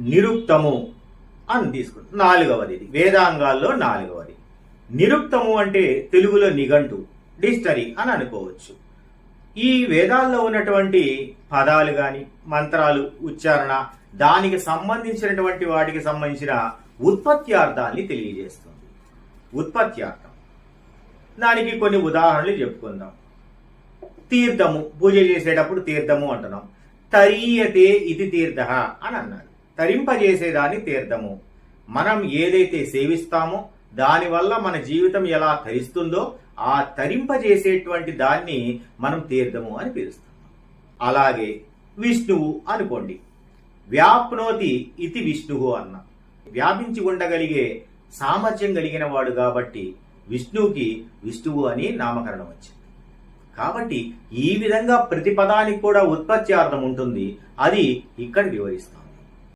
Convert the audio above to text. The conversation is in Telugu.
నిరుక్తము అని తీసుకుంటాం నాలుగవది ఇది. వేదాంగాల్లో నాలుగవది. నిరుక్తము అంటే తెలుగులో నిఘంటు డిక్షనరీ అని అనుకోవచ్చు. ఈ వేదాల్లో ఉన్నటువంటి పదాలు కానీ మంత్రాలు ఉచ్చారణ దానికి సంబంధించినటువంటి వాటికి సంబంధించిన ఉత్పత్తి అర్థాన్ని తెలియజేస్తుంది. ఉత్పత్తి అర్థం దానికి కొన్ని ఉదాహరణలు చెప్పుకుందాం. తీర్థము. పూజ చేసేటప్పుడు తీర్థము అంటున్నాం. తరీయతే ఇది తీర్థ అని అన్నాడు తరింపజేసేదాన్ని తీర్థము. మనం ఏదైతే సేవిస్తామో దానివల్ల మన జీవితం ఎలా తరిస్తుందో ఆ తరింపజేసేటువంటి దాన్ని మనం తీర్థము అని పిలుస్తాం. అలాగే విష్ణువు అనుకోండి. వ్యాప్నోతి ఇది విష్ణువు అన్న. వ్యాపించి ఉండగలిగే సామర్థ్యం కలిగిన వాడు కాబట్టి విష్ణువుకి విష్ణువు అని నామకరణం వచ్చింది. కాబట్టి ఈ విధంగా ప్రతి పదానికి కూడా ఉత్పత్తి అర్థం ఉంటుంది. అది ఇక్కడ వివరిస్తాం